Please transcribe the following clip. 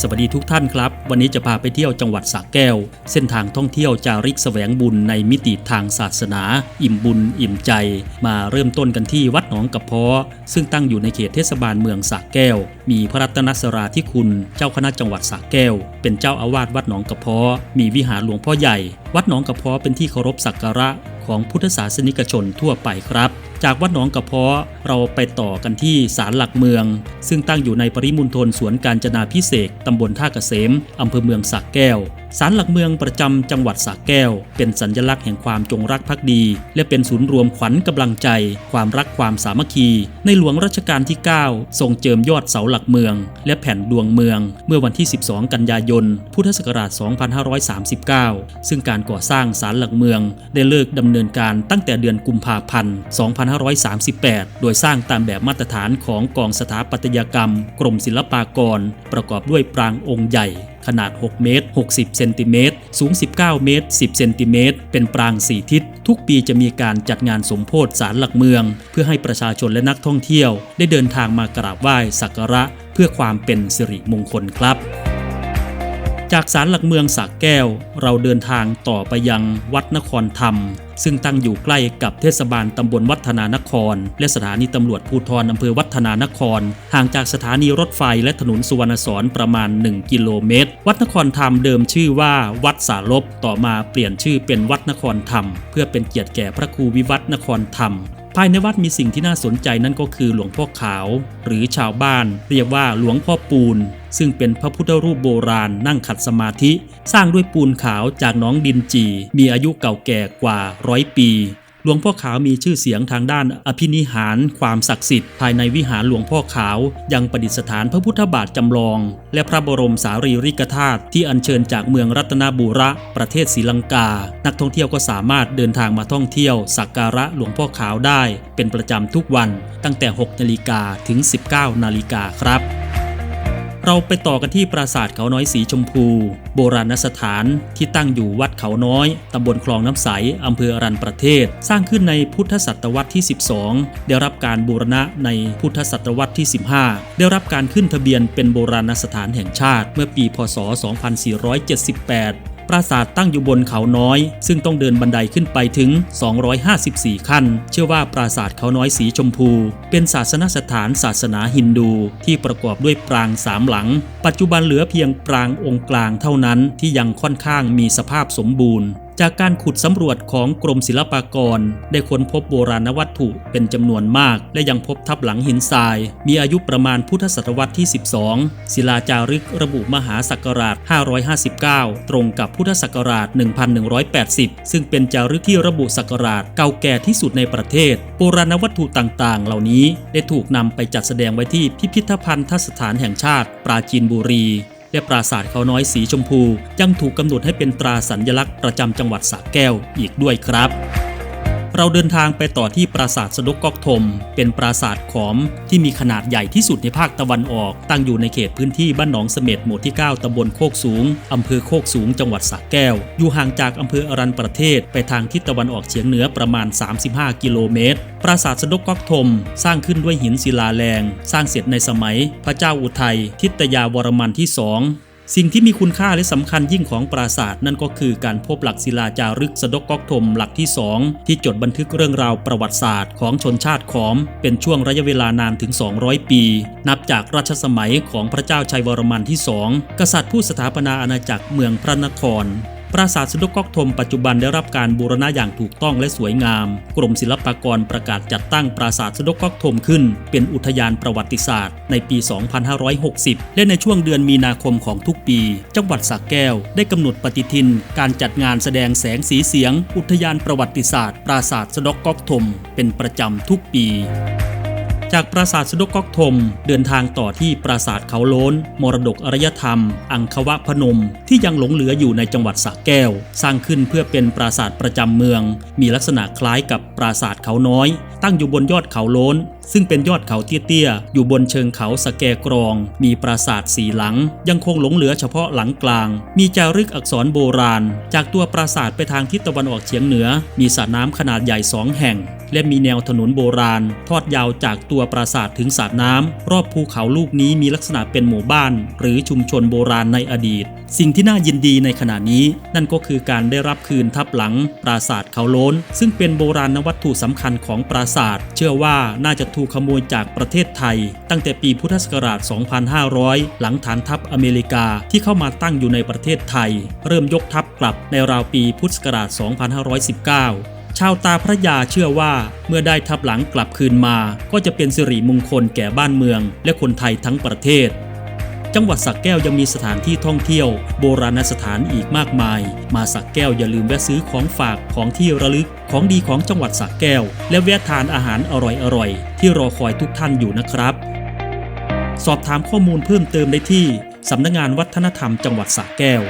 สวัสดีทุกท่านครับ วันนี้จะพาไปเที่ยวจังหวัดสระแก้ว เส้นทางท่องเที่ยวจาริกแสวงบุญในมิติทางศาสนา อิ่มบุญ อิ่มใจ มาเริ่มต้นกันที่วัดหนองกระเพาะซึ่งตั้งอยู่ในเขตเทศบาลเมืองสระแก้ว มีพระรัตนสราธิคุณ เจ้าคณะจังหวัดสระแก้ว เป็นเจ้าอาวาสวัดหนองกระเพาะมีวิหารหลวงพ่อใหญ่ วัดหนองกระเพาะเป็นที่เคารพสักการะของพุทธศาสนิกชนทั่วไปครับ จากวัดหนองกระเพาะเราไปต่อกันที่ศาลหลักเมือง ซึ่งตั้งอยู่ในปริมณฑลสวนกาญจนาพิเศษตำบลท่าเกษมอำเภอเมืองสระแก้วศาลหลักเมืองประจำจังหวัดสระแก้ว เป็นสัญลักษณ์แห่งความจงรักภักดี และเป็นศูนย์รวมขวัญกำลังใจ ความรักความสามัคคี ในหลวงรัชกาลที่ 9 ทรงเจิมยอดเสาหลักเมือง และแผ่นดวงเมือง เมื่อวันที่ 12 กันยายน พุทธศักราช 2539 ซึ่งการก่อสร้างศาลหลักเมือง ได้เลิกดำเนินการตั้งแต่เดือนกุมภาพันธ์2538 โดยสร้างตามแบบมาตรฐานของกองสถาปัตยกรรม กรมศิลปากร ประกอบด้วยปรางองค์ใหญ่ ขนาด 6 เมตร 60 เซนติเมตร สูง 19 เมตร 10 เซนติเมตร เป็นปราง4ทิศ ทุกปีจะมีการจัดงานสมโพธิสารหลักเมือง เพื่อให้ประชาชนและนักท่องเที่ยว ได้เดินทางมากราบไหว้สักการะ เพื่อความเป็นสิริมงคลครับ จากศาลหลักเมืองสระแก้ว เราเดินทางต่อไปยังวัดนครธรรม ซึ่งตั้งอยู่ใกล้กับเทศบาลตำบลวัฒนานคร และสถานีตำรวจภูธรอำเภอวัฒนานคร ห่างจากสถานีรถไฟและถนนสุวรรณสอนประมาณ 1 กิโลเมตร วัดนครธรรมเดิมชื่อว่าวัดสาลบต่อมาเปลี่ยนชื่อเป็นวัดนครธรรม เพื่อเป็นเกียรติแก่พระครูวิวัฒนครธรรม ภายในวัดมีสิ่งที่น่าสนใจนั่นก็คือหลวงพ่อขาว หรือชาวบ้านเรียกว่าหลวงพ่อปูน ซึ่งเป็นพระพุทธรูปโบราณนั่งขัดสมาธิ สร้างด้วยปูนขาวจากน้องดินจี มีอายุเก่าแก่กว่าร้อยปี หลวงพ่อขาวมีชื่อเสียงทางด้านอภินิหาร ความศักดิ์สิทธิ์ภายในวิหารหลวงพ่อขาว ยังประดิษฐานพระพุทธบาทจำลอง และพระบรมสารีริกธาตุที่อัญเชิญจากเมืองรัตนบุระ ประเทศศรีลังกา นักท่องเที่ยวก็สามารถเดินทางมาท่องเที่ยวสักการะหลวงพ่อขาวได้ เป็นประจำทุกวันตั้งแต่ 6 นาฬิกาถึง 19 นาฬิกาครับ เราไปต่อกันที่ปราสาทเขาน้อยสีชมพู โบราณสถานที่ตั้งอยู่วัดเขาน้อย ตำบลคลองน้ำใส อำเภออรัญประเทศ สร้างขึ้นในพุทธศตวรรษที่ 12 ได้รับการบูรณะในพุทธศตวรรษที่ 15 ได้รับการขึ้นทะเบียนเป็นโบราณสถานแห่งชาติเมื่อปี พศ 2478 ปราสาทตั้งอยู่บนเขาน้อย ซึ่งต้องเดินบันไดขึ้นไปถึง 254 ขั้น เชื่อว่าปราสาทเขาน้อยสีชมพู เป็นศาสนสถานศาสนาฮินดู ที่ประกอบด้วยปรางสามหลัง ปัจจุบันเหลือเพียงปรางองค์กลางเท่านั้นที่ยังค่อนข้างมีสภาพสมบูรณ์ จากการขุดสำรวจของกรมศิลปากร ได้ค้นพบโบราณวัตถุเป็นจำนวนมาก และยังพบทับหลังหินทราย มีอายุประมาณพุทธศตวรรษที่ 12 ศิลาจารึกระบุมหาศักราช 559 ตรงกับพุทธศักราช 1180 ซึ่งเป็นจารึกที่ระบุศักราชเก่าแก่ที่สุดในประเทศ โบราณวัตถุต่างๆ เหล่านี้ได้ถูกนำไปจัดแสดงไว้ที่พิพิธภัณฑสถานแห่งชาติ ปราจีนบุรี และปราสาทเขาน้อยสีชมพู ยังถูกกำหนดให้เป็นตราสัญลักษณ์ประจำจังหวัดสระแก้วอีกด้วยครับ เราเดินทางไปต่อที่ปราสาทสะดกกอกทม เป็นปราสาทขอมที่มีขนาดใหญ่ที่สุดในภาคตะวันออก ตั้งอยู่ในเขตพื้นที่บ้านหนองเสม็ดหมู่ที่ 9ตำบลโคกสูงอำเภอโคกสูงจังหวัดสระแก้ว อยู่ห่างจากอำเภออรัญประเทศ ไปทางทิศตะวันออกเฉียงเหนือประมาณ 35 กิโลเมตร ปราสาทสะดกกอกทม สร้างขึ้นด้วยหินศิลาแรง สร้างเสร็จในสมัย พระเจ้าอุทัยทิตยาวรมันที่สอง สิ่งที่มีคุณค่าและสำคัญยิ่งของปราสาทนั่นก็คือการพบหลักศิลาจารึกสะดกกอกทมหลักที่ 2 ที่จดบันทึกเรื่องราวประวัติศาสตร์ของชนชาติขอม เป็นช่วงระยะเวลานานถึง 200 ปี นับจากรัชสมัยของพระเจ้าชัยวรมันที่ 2 กษัตริย์ผู้สถาปนาอาณาจักรเมืองพระนคร ปราสาทสะดกกอกทมปัจจุบันได้รับการบูรณะอย่างถูกต้องและสวยงาม กรมศิลปากรประกาศจัดตั้งปราสาทสะดกกอกทมขึ้น เป็นอุทยานประวัติศาสตร์ ในปี 2560 และในช่วงเดือนมีนาคมของทุกปี จังหวัดสระแก้ว ได้กำหนดปฏิทิน การจัดงานแสดงแสงสีเสียง อุทยานประวัติศาสตร์ ปราสาทสะดกกอกทมเป็นประจำทุกปี จากปราสาทสะดกก๊อกทมเดินทางต่อที่ปราสาทเขาโล้น มรดกอารยธรรม อังควะพนม ที่ยังหลงเหลืออยู่ในจังหวัดสระแก้ว สร้างขึ้นเพื่อเป็นปราสาทประจำเมือง มีลักษณะคล้ายกับปราสาทเขาน้อย ตั้งอยู่บนยอดเขาโล้น ซึ่งเป็นยอดเขาเตี้ยๆ อยู่บนเชิงเขาสะแกกรอง มีปราสาทสีหลัง ยังคงหลงเหลือเฉพาะหลังกลาง มีจารึกอักษรโบราณ จากตัวปราสาทไปทางทิศตะวันออกเฉียงเหนือ มีสระน้ำขนาดใหญ่สองแห่ง และมีแนวถนนโบราณ ทอดยาวจากตัวปราสาทถึงสระน้ำ รอบภูเขาลูกนี้มีลักษณะเป็นหมู่บ้าน หรือชุมชนโบราณในอดีต สิ่งที่น่ายินดีในขณะนี้ นั่นก็คือการได้รับคืนทับหลัง ปราสาทเขาโล้น ซึ่งเป็นโบราณวัตถุสำคัญของปราสาท เชื่อว่าน่าจะถูกขโมยจากประเทศไทย ตั้งแต่ปีพุทธศักราช 2500 หลังฐานทัพอเมริกาที่เข้ามาตั้งอยู่ในประเทศไทย เริ่มยกทัพกลับในราวปีพุทธศักราช 2519 ชาวตาพระยาเชื่อว่าเมื่อได้ทับหลังกลับคืนมา ก็จะเป็นสิริมงคลแก่บ้านเมือง และคนไทยทั้งประเทศ จังหวัดสักแก้วยังมีสถานที่ท่องเที่ยว โบราณสถานอีกมากมาย มาสักแก้วอย่าลืมแวะซื้อของฝากของที่ระลึกของดีของจังหวัดสักแก้ว และแวะทานอาหารอร่อยๆที่รอคอยทุกท่านอยู่นะครับ สอบถามข้อมูลเพิ่มเติมได้ที่สำนักงานวัฒนธรรมจังหวัดสระแก้ว